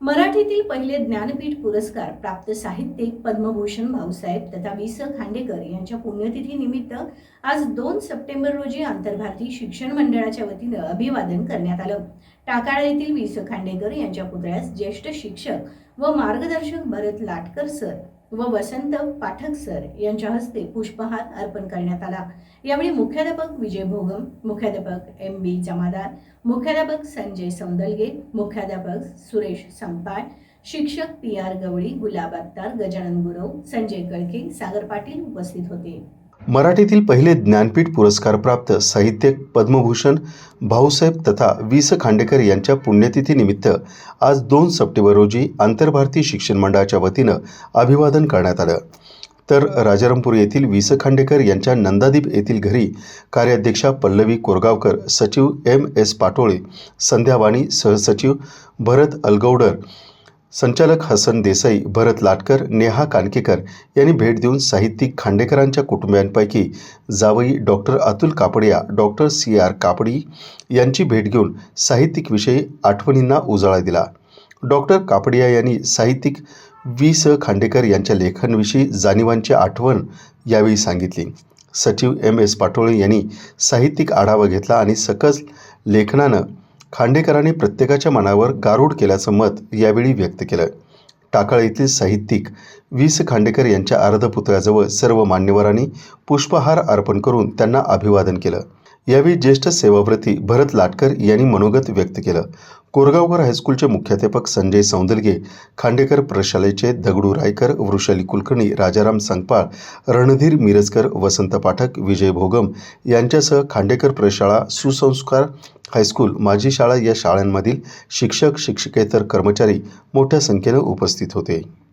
मराठीतील पहिले ज्ञानपीठ पुरस्कार प्राप्त साहित्यिक पद्मभूषण भाऊसाहेब तथा वि स. खांडेकर यांच्या पुण्यतिथीनिमित्त आज दोन सप्टेंबर रोजी आंतरभारतीय शिक्षण मंडळाच्या वतीनं अभिवादन करण्यात आलं. टाकाळा येथील वि स. खांडेकर यांच्या पुतळ्यास ज्येष्ठ शिक्षक व मार्गदर्शक भरत लाटकर सर व वसंत पाठक सर यांच्या हस्ते पुष्पहार अर्पण करण्यात आला. यावेळी मुख्याध्यापक विजय भोगम मुख्याध्यापक एम बी जमादार मुख्याध्यापक संजय सौंदलगे मुख्याध्यापक सुरेश संपाळ शिक्षक पी आर गवळी गुलाब अत्तार गजानन गुरव संजय कळके सागर पाटील उपस्थित होते. मराठीतील पहिले ज्ञानपीठ पुरस्कारप्राप्त साहित्यिक पद्मभूषण भाऊसाहेब तथा वि स खांडेकर यांच्या पुण्यतिथीनिमित्त आज दोन सप्टेंबर रोजी आंतरभारतीय शिक्षण मंडळाच्या वतीनं अभिवादन करण्यात आलं. तर राजारामपूर येथील वि स खांडेकर यांच्या नंदादीप येथील घरी कार्याध्यक्षा पल्लवी कोरगावकर सचिव एम एस पाटोळे संध्यावाणी सहसचिव भरत अलगौडर संचालक हसन देसाई भरत लाटकर नेहा कानकेकर यांनी भेट देऊन साहित्यिक खांडेकरांच्या कुटुंबियांपैकी जावई doctor Atul Kapadia doctor C. R. Kapadi यांची भेट घेऊन साहित्यिकविषयी आठवणींना उजाळा दिला. डॉक्टर कापडिया यांनी साहित्यिक वी स. खांडेकर यांच्या लेखनविषयी जाणीवांची आठवण यावेळी सांगितली. सचिव एम. एस. पाटोळे यांनी साहित्यिक आढावा घेतला आणि सकस लेखनानं खांडेकरांनी प्रत्येकाच्या मनावर गारूड केल्याचं मत यावेळी व्यक्त केलं. टाकाळ येथील साहित्यिक वीस स खांडेकर यांच्या अर्धपुतळ्याजवळ सर्व मान्यवरांनी पुष्पहार अर्पण करून त्यांना अभिवादन केलं. यावेळी ज्येष्ठ सेवाव्रती भरत लाटकर यांनी मनोगत व्यक्त केलं. कोरगावकर हायस्कूलचे मुख्याध्यापक संजय सौंदलगे खांडेकर प्रशालेचे दगडू रायकर वृषाली कुलकर्णी राजाराम संगपाळ रणधीर मिरजकर वसंत पाठक विजय भोगम यांच्यासह खांडेकर प्रशाळा सुसंस्कार हायस्कूल माझी शाळा या शाळांमधील शिक्षक शिक्षकेतर कर्मचारी मोठ्या संख्येनं उपस्थित होते.